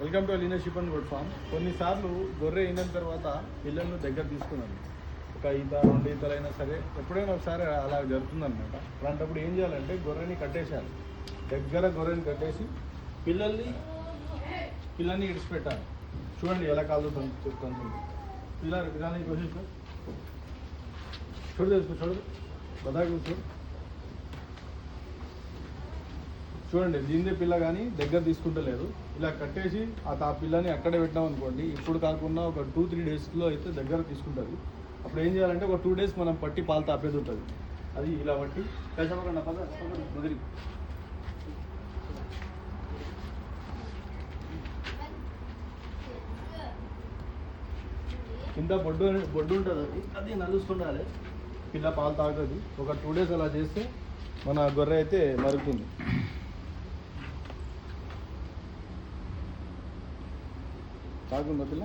Welcome to లీనర్షిప్ and good farm కొన్నిసార్లు గొర్రె అయిన తర్వాత పిల్లలను దగ్గర తీసుకున్నాను. ఒక ఈత రెండు ఈతలైనా సరే ఎప్పుడైనా ఒకసారి అలా జరుగుతుందన్నమాట. అలాంటప్పుడు ఏం చేయాలంటే గొర్రెని కట్టేసేయాలి. దగ్గర గొర్రెని కట్టేసి పిల్లల్ని పిల్లల్ని ఇడిచిపెట్టాలి. చూడండి ఎలా కాదు చెప్తాను పిల్లలు పిల్లల్ని కోసి చూడు చూడు. బదా కూర్చో చూడండి దీనిదే పిల్ల కానీ దగ్గర తీసుకుంటలేదు. ఇలా కట్టేసి ఆ తా పిల్లని అక్కడే పెట్టినాం అనుకోండి ఇప్పుడు కాకుండా ఒక టూ త్రీ డేస్లో అయితే దగ్గర తీసుకుంటుంది. అప్పుడు ఏం చేయాలంటే ఒక టూ డేస్ మనం పట్టి పాలు తాపేది ఉంటుంది. అది ఇలా పట్టి పద ముదిరి కింద బొడ్డు బొడ్డు ఉంటుంది అది. అది నలుసుకుండాలి. పిల్ల పాలు తాగదు. ఒక టూ డేస్ అలా చేస్తే మన గొర్రె అయితే మరుగుతుంది. తాగుందా పిల్ల